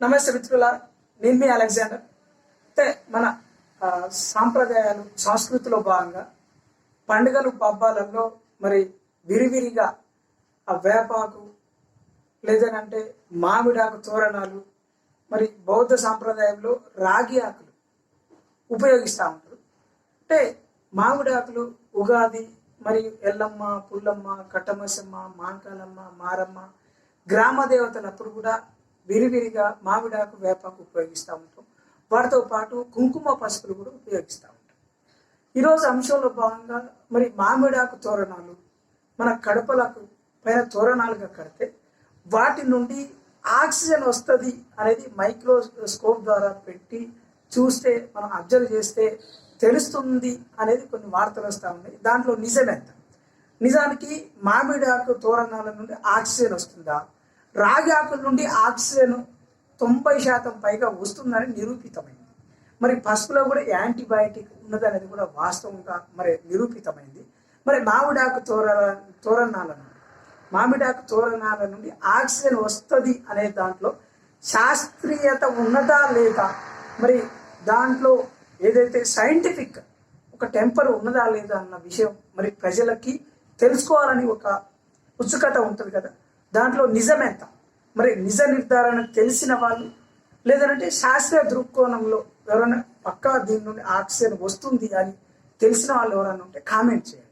నమస్తే మిత్రుల నేను మీ అలెగ్జాండర్. అంటే మన సాంప్రదాయాలు సంస్కృతిలో భాగంగా పండుగలు పబ్బాలలో మరి విరివిరిగా ఆ వేపాకు లేదనంటే మామిడాకు తోరణాలు మరి బౌద్ధ సాంప్రదాయంలో రాగి ఆకులు ఉపయోగిస్తూ ఉంటారు. అంటే మామిడి ఆకులు ఉగాది మరియు ఎల్లమ్మ పుల్లమ్మ కట్టమసమ్మ మాంకాలమ్మ మారమ్మ గ్రామ దేవతలప్పుడు కూడా విరివిరిగా మామిడాకు వేపాకు ఉపయోగిస్తూ ఉంటాం. వాటితో పాటు కుంకుమ పసుపులు కూడా ఉపయోగిస్తూ ఉంటాం. ఈరోజు అంశంలో భాగంగా మరి మామిడాకు తోరణాలు మన కడపలకు పైన తోరణాలుగా కడితే వాటి నుండి ఆక్సిజన్ వస్తుంది అనేది మైక్రోస్కోప్ ద్వారా పెట్టి చూస్తే మనం అబ్జర్వ్ చేస్తే తెలుస్తుంది అనేది కొన్ని వార్తలు వస్తూ ఉన్నాయి. దాంట్లో నిజమెంత నిజానికి మామిడాకు తోరణాల నుండి ఆక్సిజన్ వస్తుందా? రాగి ఆకుల నుండి ఆక్సిజన్ తొంభై శాతం పైగా వస్తుందని నిరూపితమైంది. మరి పసుపులో కూడా యాంటీబయాటిక్ ఉన్నదనేది కూడా వాస్తవంగా మరి నిరూపితమైంది. మరి మామిడాకు తోరణ తోరణాల నుండి మామిడాకు తోరణాల నుండి ఆక్సిజన్ వస్తుంది అనే దాంట్లో శాస్త్రీయత ఉన్నదా లేదా మరి దాంట్లో ఏదైతే సైంటిఫిక్ ఒక టెంపర్ ఉన్నదా లేదా అన్న విషయం మరి ప్రజలకి తెలుసుకోవాలని ఒక ఉత్సుకత ఉంటుంది కదా. దాంట్లో నిజమెంత మరి నిజ నిర్ధారణ తెలిసిన వాళ్ళు లేదంటే శాస్త్రీయ దృక్కోణంలో ఎవరైనా పక్కా దీని నుండి ఆక్సిజన్ వస్తుంది అని తెలిసిన వాళ్ళు ఎవరైనా ఉంటే కామెంట్ చేయండి.